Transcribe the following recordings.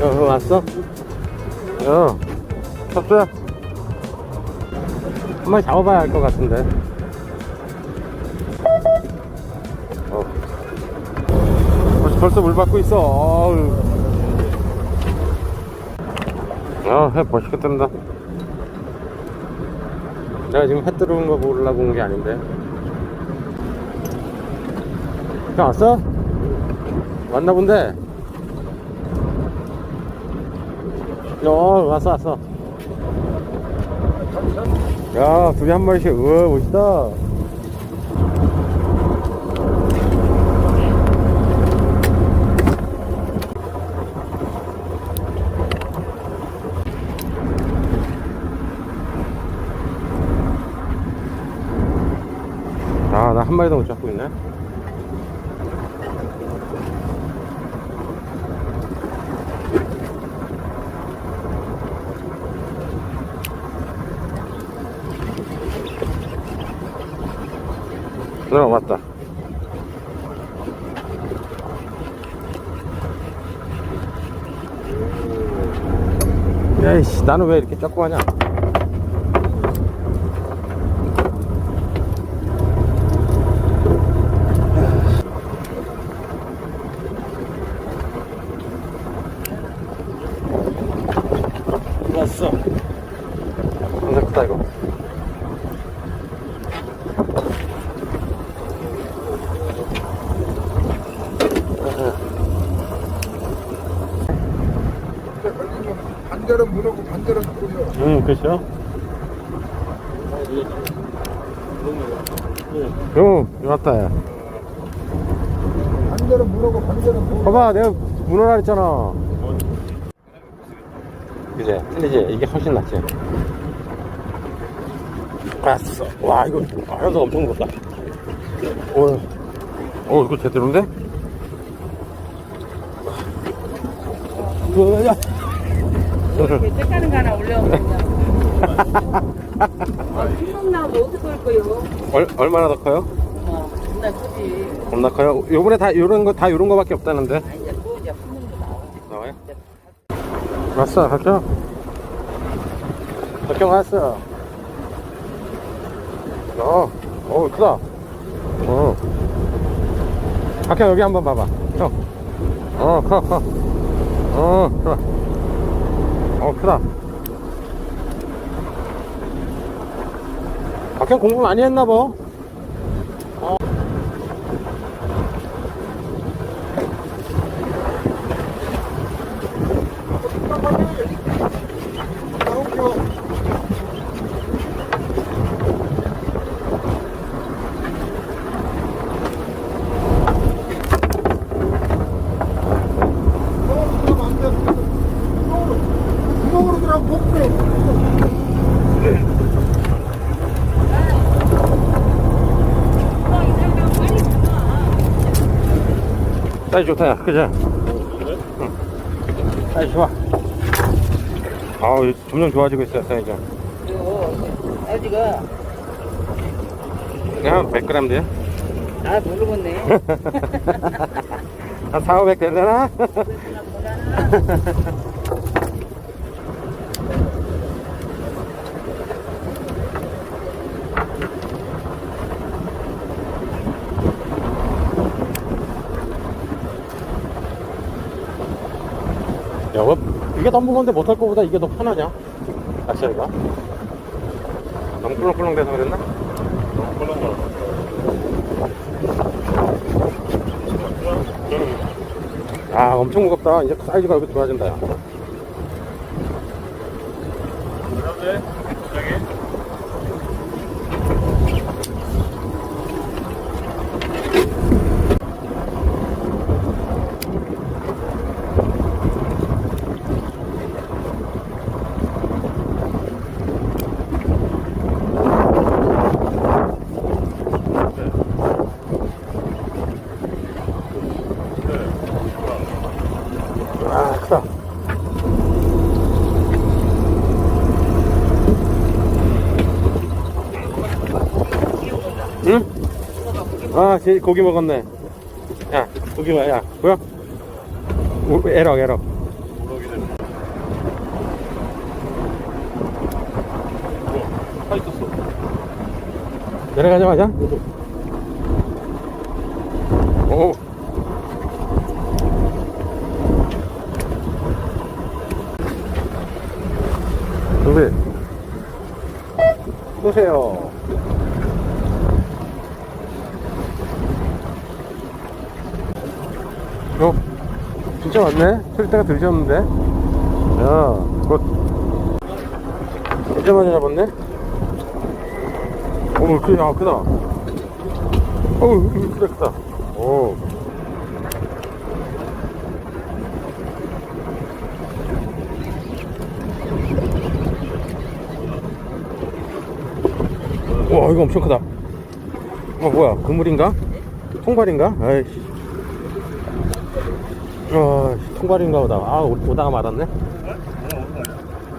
어, 왔어? 어, 섭수야. 한 마리 잡아봐야 할 것 같은데. 어. 벌써, 물 받고 있어. 어우. 어, 해 멋있게 뜬다. 내가 지금 해 들어온 거 보려고 온 게 아닌데. 형 왔어? 왔나 본데? 어, 왔어, 왔어. 야, 둘이 한 마리씩, 우와, 멋있다. 아, 나 한 마리도 못 잡고 있네. 어, 맞다. 야이씨, 나는 왜 이렇게 자꾸 하냐? 왔어. 엄청 크다, 이거. 반대로 물어고 반대로 뿌려. 응, 그렇죠. 응, 왔다, 야. 반대로 물어고 반대로 뿌려. 봐봐, 내가 문어라 했잖아. 그제, 틀리지? 이게 훨씬 낫지? 알았어. 와, 이거, 아, 현석 엄청 무겁다. 오, 오, 이거 제대로인데? 어, 야. 이렇게 거 하나 흰목 나오고 어떻게 할 거요? 얼, 얼마나 더 커요? 어, 나 크지. 겁나 커요? 요번에 다 요런 거, 다 요런 거밖에 없다는데? 아, 이제 그 이제 흰목도 나와. 나와요? 왔어, 갈게요. 갈경 왔어. 어, 어, 크다. 어. 갈경 여기 한번 봐봐. 형. 어, 커, 커. 어, 좋아. 어, 크다. 박형 공부 많이 했나 봐. 어. 구멍으로 들어가고 복도. 사이즈 좋다, 야. 그죠? 응. 사이즈 좋아. 아우, 점점 좋아지고 있어요, 사이즈. 이거 아지가 그냥 100g 돼요? 나 모르겠네. 한 4, 500 되려나? 야, 왜, 이게 더 무거운데 못할 거보다 이게 더 편하냐? 낚시가 너무 꿀렁꿀렁 돼서 그랬나? 너무 꿀렁꿀렁. 아, 엄청 무겁다. 이제 사이즈가 이렇게 좋아진다. 야. 아, 아, 제 고기 먹었네. 야, 고기 봐, 야. 뭐야? 우, 에럭, 에러. 다 있었어. 내려가자마자? 오. 선배. 보세요. 어? 진짜 많네? 틀 때가 들으셨는데? 야, 곧. 진짜 많이 잡았네? 오, 크, 야, 크다. 어우, 크다, 크다. 오. 와, 이거 엄청 크다. 어, 뭐야, 그물인가? 통발인가? 아이씨. 아, 통발인가 보다. 아, 오- 오다가 말았네?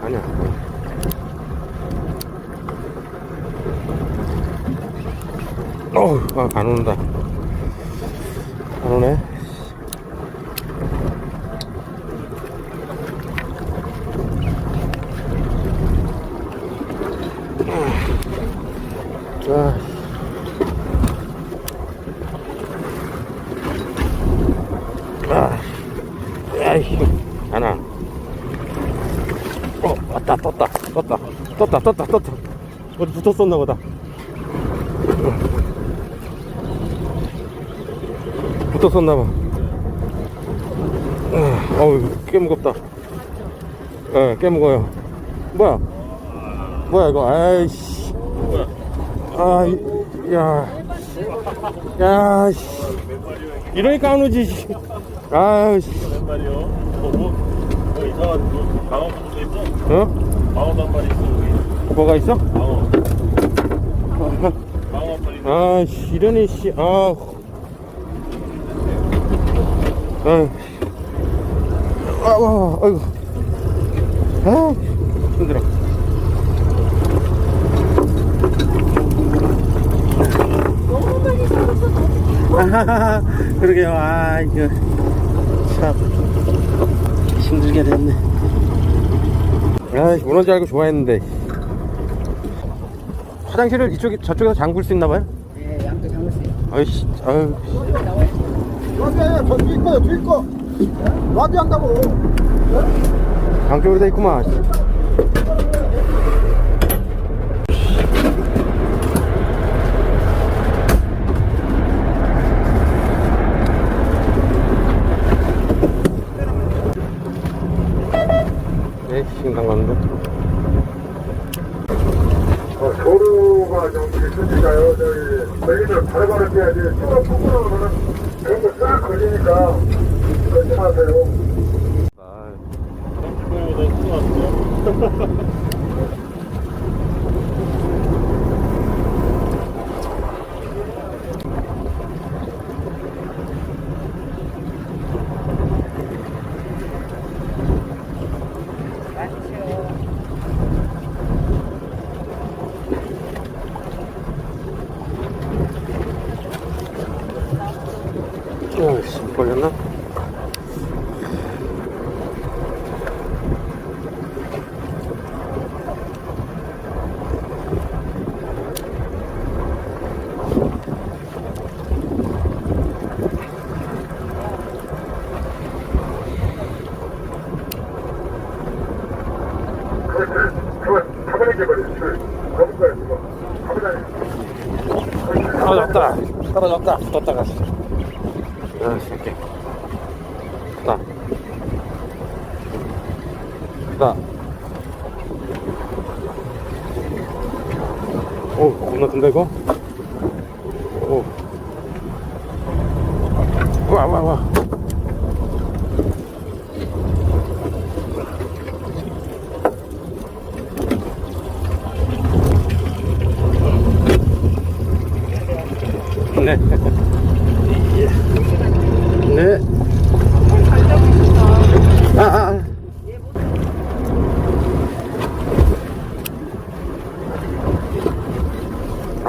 아니야. 어우, 아, 안 오는다. 안 오네. 아. 아. 야이, 안 와. 어, 왔다, 떴다, 떴다, 떴다, 떴다. 어디 붙었었나 보다. 붙었었나 봐. 아, 어우, 꽤 무겁다. 예, 꽤 무거워요. 뭐야? 뭐야, 이거, 아이씨. 아, 이- 야. 야, 씨. 이러니까 안 오지, 씨. 아이씨. 말이요. 뭐? 어? 방어 단발이 있어. 뭐가 있어? 방어. 아, 씨, 이러니, 씨, 아. 아, 아, 와, 아이고. 아, 힘들어. 아하하하, 그러게요. 아, 이거. 참. 힘들게 됐네. 아, 오는 줄 알고 좋아했는데. 화장실을 이쪽에, 저쪽에서 잠글 수 있나 봐요? 네, 양도 장수요. 아이씨, 아유. 맞아요. 저 뒤에 거요, 뒤에 거. 라디 한다고. 양쪽으로 돼 있구만. 네, 신당 갔는데. 어, 도로가 좀 있으니까요. 저기, 저희들 바로바로 해야지. tura 부끄러우면은 그런 거싹 걸리니까. 그러지 마세요. 아, 그거보다 큰거 왔어. 걸렸나? 타버리게. 떨어졌다. 떨어졌다. 붙었다가. 아, 새끼. 크다. 크다. 오, 겁나 큰다, 이거? 오. 와, 와, 와. 네. 네. 아, 아, 아.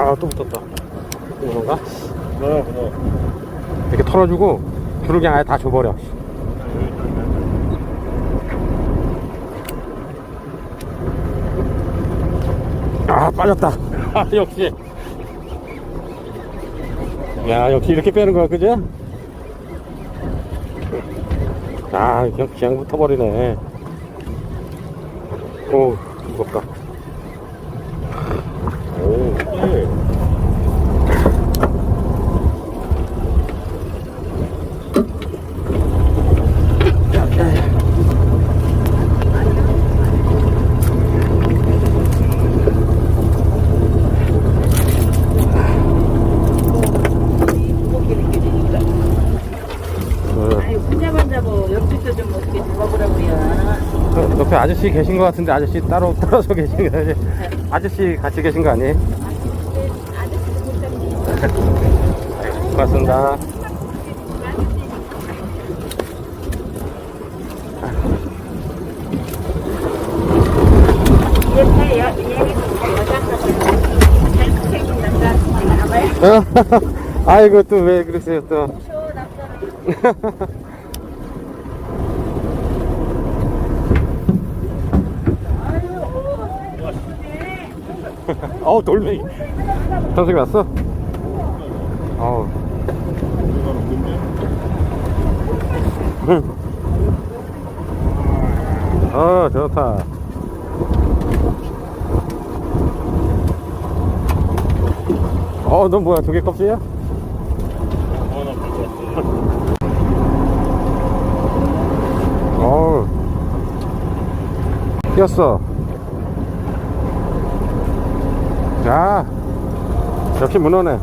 아, 또 붙었다. 이건가? 뭐, 뭐. 털어주고, 줄을 그냥 아예 다 줘버려. 아, 빠졌다. 아, 역시. 야, 역시 이렇게 빼는 거야, 그죠? 아, 그냥, 그냥 붙어버리네. 오, 무겁다. 오, 예. 무겁게 느껴지니까. 그, 아니, 혼자만 잡어. 옆에서 좀 어떻게 잡아보라고요. 그 옆에 아저씨 계신 것 같은데 아저씨 따로 떨어져 계신 거 아니에요? 아저씨 같이 계신 거 아니에요? 고맙습니다. 아이고 또 왜 그러세요 또? 어우 돌멩이. 현석이 왔어? 어우. 응. 어 좋다. 어, 넌 뭐야? 두 개 껍질이야? 어우. 뛰었어. 야, 역시 문어네.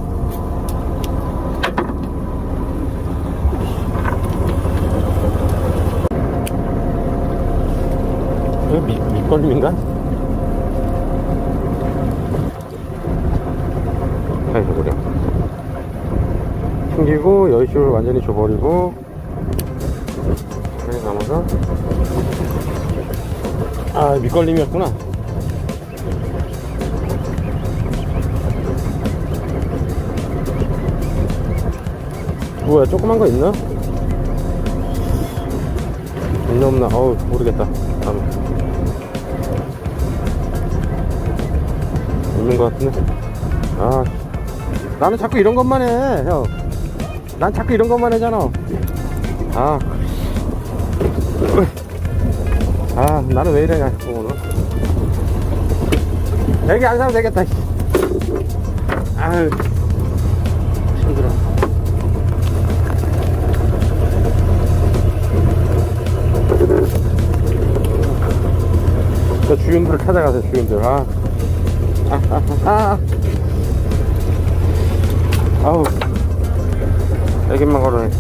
이거 미, 밑걸림인가? 아이고, 그래. 숨기고, 여의쇼를 완전히 줘버리고, 이렇게 감아서, 아, 밑걸림이었구나. 뭐야, 조그만 거 있나? 있나 없나? 어우, 모르겠다. 다음에. 있는 거 같은데? 아, 나는 자꾸 이런 것만 해, 형. 난 자꾸 이런 것만 하잖아. 아. 아, 나는 왜 이러냐, 또 오늘. 여기 안 사면 되겠다, 씨. 아유, 힘들어. 저 주윤들을 찾아가세요, 주윤들. 아. 아, 아, 아, 아. 아우. 애기만 걸어네.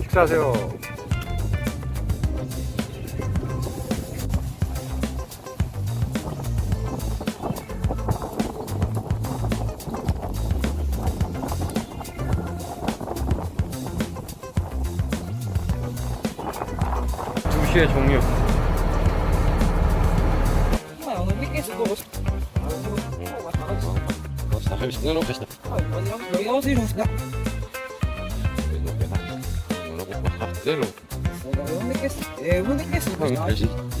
식사하세요. 두 시의 종료. 예, 혼냈겠어. 이게